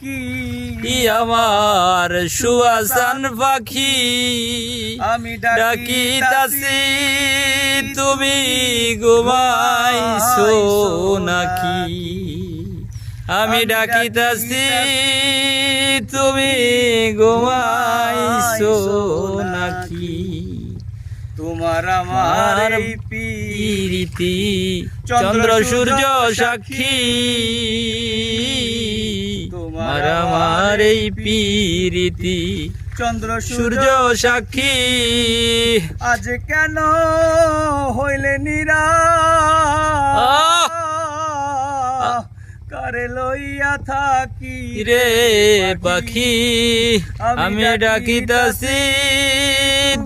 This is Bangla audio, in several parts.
কি আমার সুয়াসান পাখি। আমি ডাকিতাছি তুমি ঘুমাইছো নাকি? আমি ডাকিতাছি তুমি ঘুমাইছো নাকি? তোমার আমার আমার এই পীর চন্দ্র সূর্য সাক্ষী। তোমার আমার এই প্রীতি। চন্দ্র সূর্য সাক্ষী। আজ কেন হইলে নিরা? কারে লইয়া থাকি রে পাখি? আমি ডাকিতাছি।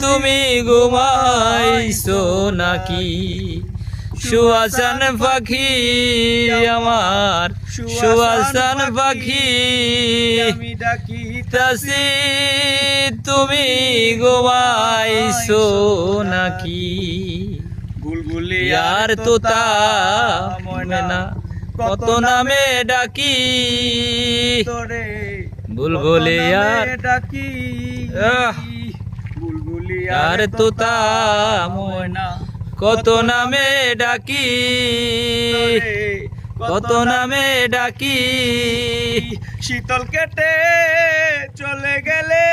তুমি ঘুমাইছো নাকি? সুয়াসান পাখি আমার সুয়াসান পাখি তাসি তুমি ঘুমাইছো নাকি? বুলবুলি আর তোতা ময়না কত নামে ডাকি? তোরে বুলবুলি আর ডাকি! বুলবুলি আর তোতা ময়না কত নামে ডাকি? কত নামে ডাকি? শীতল কেটে চলে গেলে।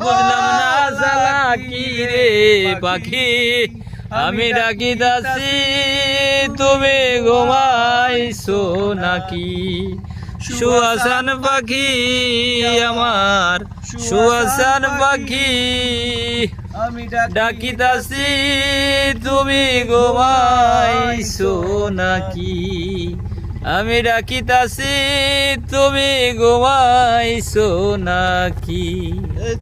বুঝলাম না জ্বালা কি রে পাখি। আমি ডাকি দাসি তুমি ঘুমাইছো নাকি? সুয়াসান পাখি আমার সুয়াসান পাখি আমি ডাকি ডাকিতাছি তুমি ঘুমাইছো নাকি? আমি ডাকিতাছি তুমি ঘুমাইছো নাকি?